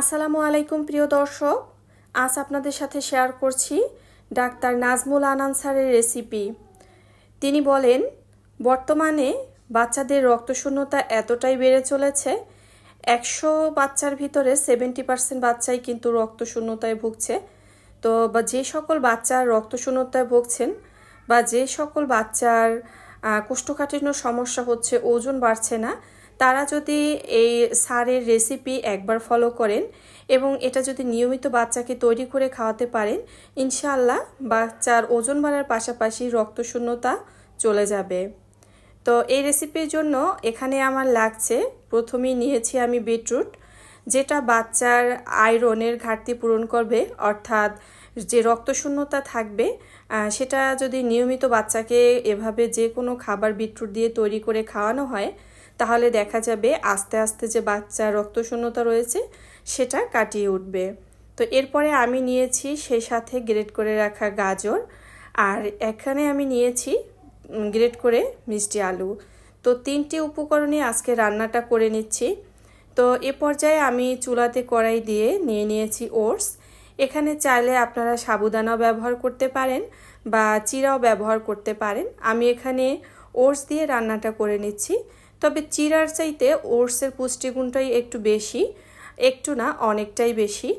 আসসালামু আলাইকুম, প্রিয় দর্শক। আজ আপনাদের সাথে শেয়ার করছি ডাক্তার নাজমুল আনানসারের রেসিপি তিনি বলেন, বর্তমানে বাচ্চাদের রক্তশূন্যতা এতটাই বেড়ে চলেছে, একশো বাচ্চার ভিতরে সেভেন্টি পার্সেন্ট বাচ্চাই কিন্তু রক্তশূন্যতায় ভুগছে। তো বা যে সকল বাচ্চার রক্তশূন্যতায় ভুগছেন বা যে সকল বাচ্চার কোষ্ঠকাঠিন্য সমস্যা হচ্ছে, ওজন বাড়ছে না তারা যদি এই সারের রেসিপি একবার ফলো করেন এবং এটা যদি নিয়মিত বাচ্চাকে তৈরি করে খাওয়াতে পারেন, ইনশাআল্লাহ বাচ্চার ওজন বাড়ার পাশাপাশি রক্তশূন্যতা চলে যাবে। তো এই রেসিপির জন্য এখানে আমার লাগছে, প্রথমেই নিয়েছি আমি বিটরুট যেটা বাচ্চার আয়রনের ঘাটতি পূরণ করবে, অর্থাৎ যে রক্তশূন্যতা থাকবে সেটা যদি নিয়মিত বাচ্চাকে এভাবে যে কোনো খাবার বিটরুট দিয়ে তৈরি করে খাওয়ানো হয় তাহলে দেখা যাবে আস্তে আস্তে যে বাচ্চার রক্তশূন্যতা রয়েছে, সেটা কাটিয়ে উঠবে। তো এরপরে আমি নিয়েছি সেই সাথে গ্রেট করে রাখা গাজর, আর এখানে আমি নিয়েছি গ্রেট করে মিষ্টি আলু। তো তিনটি উপকরণে আজকে রান্নাটা করে নিচ্ছি। তো এ পর্যায়ে আমি চুলাতে কড়াই দিয়ে নিয়ে নিয়েছি ওটস। এখানে চাইলে আপনারা সাবুদানাও ব্যবহার করতে পারেন বা চিরাও ব্যবহার করতে পারেন। আমি এখানে ওটস দিয়ে রান্নাটা করে নিচ্ছি। তবে চিরার চাইতে ওটসের পুষ্টিগুণটাই একটু বেশি, একটু না অনেকটাই বেশি।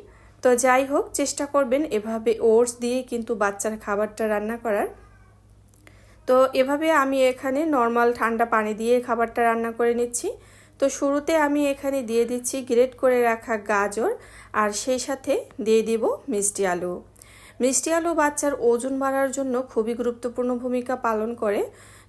তো যাই হোক, চেষ্টা করবেন এভাবে ওটস দিয়ে কিন্তু বাচ্চার খাবারটা রান্না করার। তো এভাবে আমি এখানে নর্মাল ঠান্ডা পানি দিয়ে খাবারটা রান্না করে নিচ্ছি। তো শুরুতে আমি এখানে দিয়ে দিচ্ছি গ্রেট করে রাখা গাজর আর সেই সাথে দিয়ে দিব মিষ্টি আলু। মিষ্টি আলু বাচ্চার ওজন বাড়ার জন্য খুবই গুরুত্বপূর্ণ ভূমিকা পালন করে।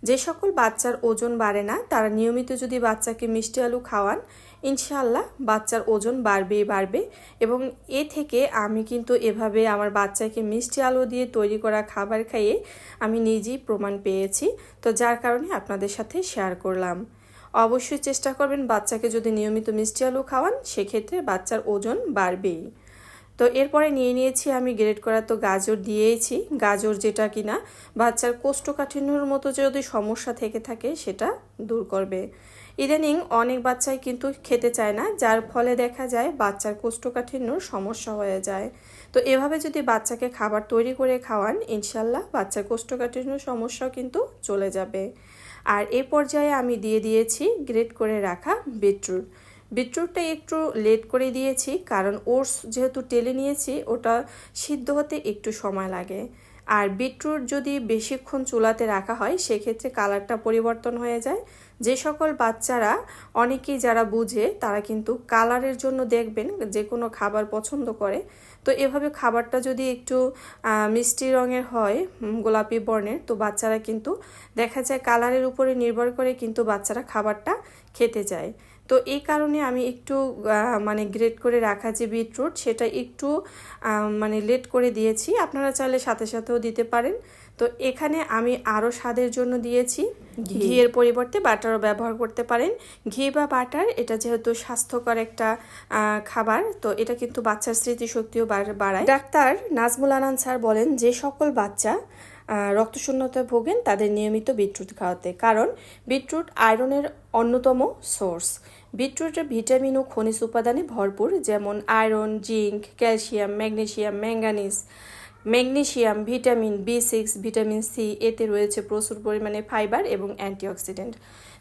যে সকল বাচ্চার ওজন বাড়ে না, তারা নিয়মিত যদি বাচ্চাকে মিষ্টি আলু খাওয়ান, ইনশাআল্লাহ বাচ্চার ওজন বাড়বেই বাড়বে। এবং এ থেকে আমি কিন্তু এভাবে আমার বাচ্চাকে মিষ্টি আলু দিয়ে তৈরি করা খাবার খাইয়ে আমি নিজেই প্রমাণ পেয়েছি। তো যার কারণে আপনাদের সাথে শেয়ার করলাম। অবশ্যই চেষ্টা করবেন বাচ্চাকে যদি নিয়মিত মিষ্টি আলু খাওয়ান, সেক্ষেত্রে বাচ্চার ওজন বাড়বেই। তো এরপরে নিয়ে নিয়েছি আমি গ্রেড করা তো গাজর দিয়েছি গাজর যেটা কিনা বাচ্চার কোষ্ঠকাঠিন্যর মতো যদি সমস্যা থেকে থাকে সেটা দূর করবে। ইদানিং অনেক বাচ্চাই কিন্তু খেতে চায় না, যার ফলে দেখা যায় বাচ্চার কোষ্ঠকাঠিন্যর সমস্যা হয়ে যায়। তো এভাবে যদি বাচ্চাকে খাবার তৈরি করে খাওয়ান, ইনশাল্লাহ বাচ্চার কোষ্ঠকাঠিন্যর সমস্যাও কিন্তু চলে যাবে। আর এ পর্যায়ে আমি দিয়ে দিয়েছি গ্রেড করে রাখা বিটরুট। বিটরুটটা একটু লেট করে দিয়েছি, কারণ ওটস যেহেতু টেলে নিয়েছি, ওটা সিদ্ধ হতে একটু সময় লাগে। আর বিটরুট যদি বেশিক্ষণ চুলাতে রাখা হয়, সেক্ষেত্রে কালারটা পরিবর্তন হয়ে যায়। যে সকল বাচ্চারা অনেকেই যারা বুঝে তারা কিন্তু কালারের জন্য দেখবেন যে কোনো খাবার পছন্দ করে। তো এভাবে খাবারটা যদি একটু মিষ্টি রঙের হয় গোলাপি বর্ণের তো বাচ্চারা কিন্তু দেখা যায় কালারের উপরে নির্ভর করে কিন্তু বাচ্চারা খাবারটা খেতে যায়। তো এই কারণে আমি একটু মানে গ্রেট করে রাখা যে বিটরুট সেটা একটু মানে লেট করে দিয়েছি। আপনারা চাইলে সাথে সাথেও দিতে পারেন। তো এখানে আমি আরও স্বাদের জন্য দিয়েছি। ঘিয়ের পরিবর্তে বাটারও ব্যবহার করতে পারেন। ঘি বা বাটার এটা যেহেতু স্বাস্থ্যকর একটা খাবার, তো এটা কিন্তু বাচ্চার স্মৃতিশক্তিও বাড়ায়। ডাক্তার নাজমুল আনান স্যার বলেন, যে সকল বাচ্চা রক্তশূন্যতায় ভোগেন, তাদের নিয়মিত বিটরুট খাওয়াতে। কারণ বিটরুট আয়রনের অন্যতম সোর্স। বিটরুটের ভিটামিন ও খনিজ উপাদানে ভরপুর, যেমন iron, zinc, calcium magnesium manganese magnesium vitamin B six, vitamin C, এতে রয়েছে প্রচুর পরিমাণে ফাইবার এবং অ্যান্টিঅক্সিডেন্ট।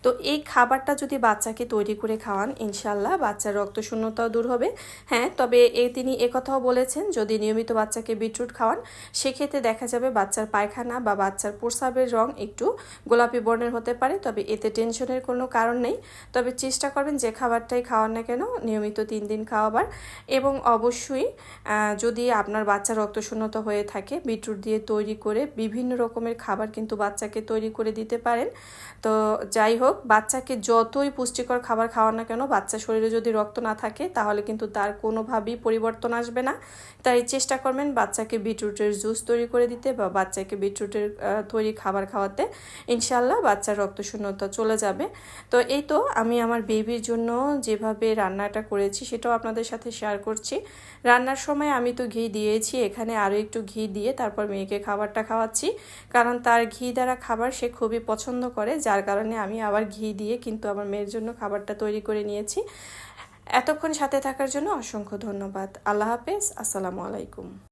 তো এই খাবারটা যদি বাচ্চাকে তৈরি করে খাওয়ান ইনশাল্লাহ বাচ্চার রক্তশূন্যতাও দূর হবে। হ্যাঁ তবে এ তিনি একথাও বলেছেন, যদি নিয়মিত বাচ্চাকে বিটরুট খাওয়ান, সেক্ষেত্রে দেখা যাবে বাচ্চার পায়খানা বা বাচ্চার প্রস্রাবের রং একটু গোলাপি বর্ণের হতে পারে, তবে এতে টেনশনের কোনো কারণ নেই। তবে চেষ্টা করবেন যে খাবারটাই খাওয়ান না কেন, নিয়মিত তিন দিন খাওয়াবার। এবং অবশ্যই যদি আপনার বাচ্চার রক্তশূন্যতা হয়ে থাকে, বিটরুট দিয়ে তৈরি করে বিভিন্ন রকমের খাবার কিন্তু বাচ্চাকে তৈরি করে দিতে পারেন। তো যাই হোক বাচ্চাকে যতই পুষ্টিকর খাবার খাওয়ান না কেন, বাচ্চা শরীরে যদি রক্ত না থাকে, তাহলে কিন্তু তার কোনোভাবেই পরিবর্তন আসবে না। তাই চেষ্টা করবেন বাচ্চাকে বিটরুটের জুস তৈরি করে দিতে বা বাচ্চাকে বিটরুটের তৈরি খাবার খাওয়াতে। ইনশাল্লাহ বাচ্চার রক্তশূন্যতা চলে যাবে। তো এই তো আমি আমার বেবির জন্য যেভাবে রান্নাটা করেছি, সেটাও আপনাদের সাথে শেয়ার করছি। রান্নার সময় আমি তো ঘি দিয়েছি, এখানে আরও একটু ঘি দিয়ে তারপর মেয়েকে খাবারটা খাওয়াচ্ছি। কারণ তার ঘি দ্বারা খাবার সে খুবই পছন্দ করে, যার কারণে আমি আবার আর ঘি দিয়ে কিন্তু আমার মেয়ের জন্য খাবারটা তৈরি করে নিয়েছি। এতক্ষণ সাথে থাকার জন্য অসংখ্য ধন্যবাদ। আল্লাহ হাফেজ। আসসালামু আলাইকুম।